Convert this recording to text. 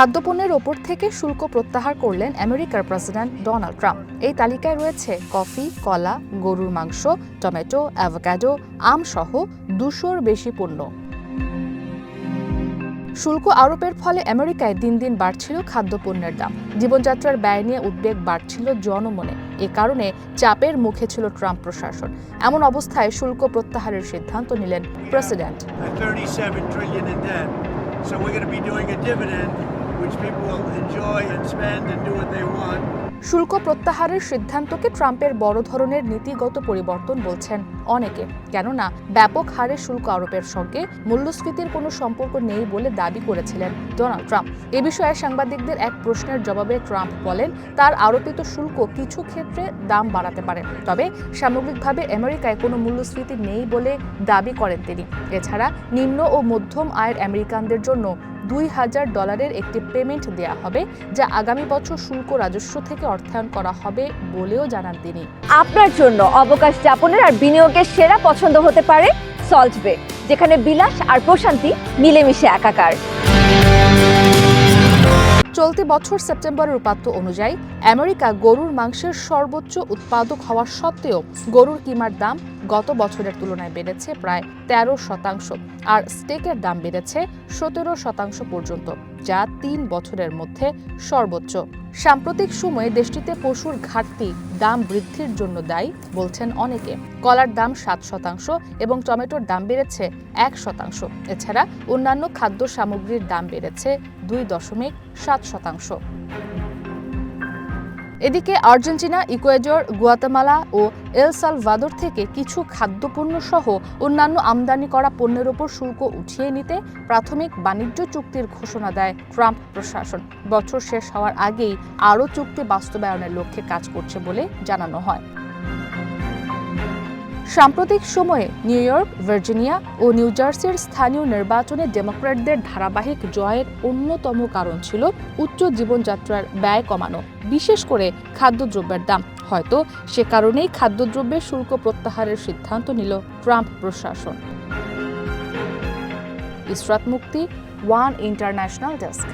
খাদ্যপণ্যের ওপর থেকে শুল্ক প্রত্যাহার করলেন আমেরিকার প্রেসিডেন্ট ডোনাল্ড ট্রাম্প। এই তালিকায় রয়েছে কফি, কলা, গরুর মাংস, টমেটো, অ্যাভোকাডো, আম সহ দুশোর বেশি পণ্য। শুল্ক আরোপের ফলে আমেরিকায় দিন দিন বাড়ছিল খাদ্যপণ্যের দাম। জীবনযাত্রার ব্যয় নিয়ে উদ্বেগ বাড়ছিল জনমনে। এ কারণে চাপের মুখে ছিল ট্রাম্প প্রশাসন। এমন অবস্থায় শুল্ক প্রত্যাহারের সিদ্ধান্ত নিলেন president. We're 37 trillion in debt. So we're going to be doing a dividend, which people will enjoy and spend and do what they want. শুল্ক প্রত্যাহারের সিদ্ধান্তকে ট্রাম্পের বড় ধরনের নীতিগত পরিবর্তন বলছেন অনেকে কেননা ব্যাপক হারে শুল্ক আরোপের সঙ্গে মূল্যস্ফীতির কোনো সম্পর্ক নেই বলে দাবি করেছিলেন ডোনাল্ড ট্রাম্প এ বিষয়ে সাংবাদিকদের এক প্রশ্নের জবাবে ট্রাম্প বলেন তার আরোপিত শুল্ক কিছু ক্ষেত্রে দাম বাড়াতে পারে তবে সামগ্রিকভাবে আমেরিকায় কোনো মূল্যস্ফীতি নেই বলে দাবি করেন তিনি এছাড়া নিম্ন ও মধ্যম আয়ের আমেরিকানদের জন্য দুই হাজার ডলারের একটি পেমেন্ট দেয়া হবে, যা আগামী বছর শুল্ক রাজস্ব থেকে অর্থায়ন করা হবে বলেও জানান তিনি। আপনার জন্য অবকাশ যাপনের আর বিনিয়োগের সেরা পছন্দ হতে পারে সল্টবে, যেখানে বিলাস আর প্রশান্তি মিলেমিশে একাকার। চলতি বছর সেপ্টেম্বরের উপাত্ত অনুযায়ী আমেরিকা গরুর মাংসের সর্বোচ্চ উৎপাদক হওয়া সত্ত্বেও গরুর কিমার দাম গত বছরের তুলনায় বেড়েছে প্রায় তেরো শতাংশ আর স্টেকের দাম বেড়েছে সতেরো শতাংশ পর্যন্ত, যা তিন বছরের মধ্যে সর্বোচ্চ। সাম্প্রতিক সময়ে দেশটিতে পশুর ঘাটতি, দাম বৃদ্ধির জন্য দায়ী বলছেন অনেকে। কলার দাম সাত শতাংশ এবং টমেটোর দাম বেড়েছে এক শতাংশ। এছাড়া অন্যান্য খাদ্য সামগ্রীর দাম বেড়েছে দুই দশমিক সাত শতাংশ। এদিকে আর্জেন্টিনা, ইকুয়েডর, গুয়াতেমালা ও এল সালভাদর থেকে কিছু খাদ্যপণ্য সহ অন্যান্য আমদানি করা পণ্যের ওপর শুল্ক উঠিয়ে নিতে প্রাথমিক বাণিজ্য চুক্তির ঘোষণা দেয় ট্রাম্প প্রশাসন। বছর শেষ হওয়ার আগেই আরও চুক্তি বাস্তবায়নের লক্ষ্যে কাজ করছে বলে জানানো হয়। সাম্প্রতিক সময়ে নিউ ইয়র্ক, ভার্জিনিয়া ও নিউ জার্সির স্থানীয় নির্বাচনে ডেমোক্র্যাটদের ধারাবাহিক জয়ের অন্যতম কারণ ছিল উচ্চ জীবনযাত্রার ব্যয় কমানো, বিশেষ করে খাদ্যদ্রব্যের দাম। হয়তো সে কারণেই খাদ্যদ্রব্যের শুল্ক প্রত্যাহারের সিদ্ধান্ত নিল ট্রাম্প প্রশাসন। ইসরাত মুক্তি, ওয়ান ইন্টারন্যাশনাল ডেস্ক।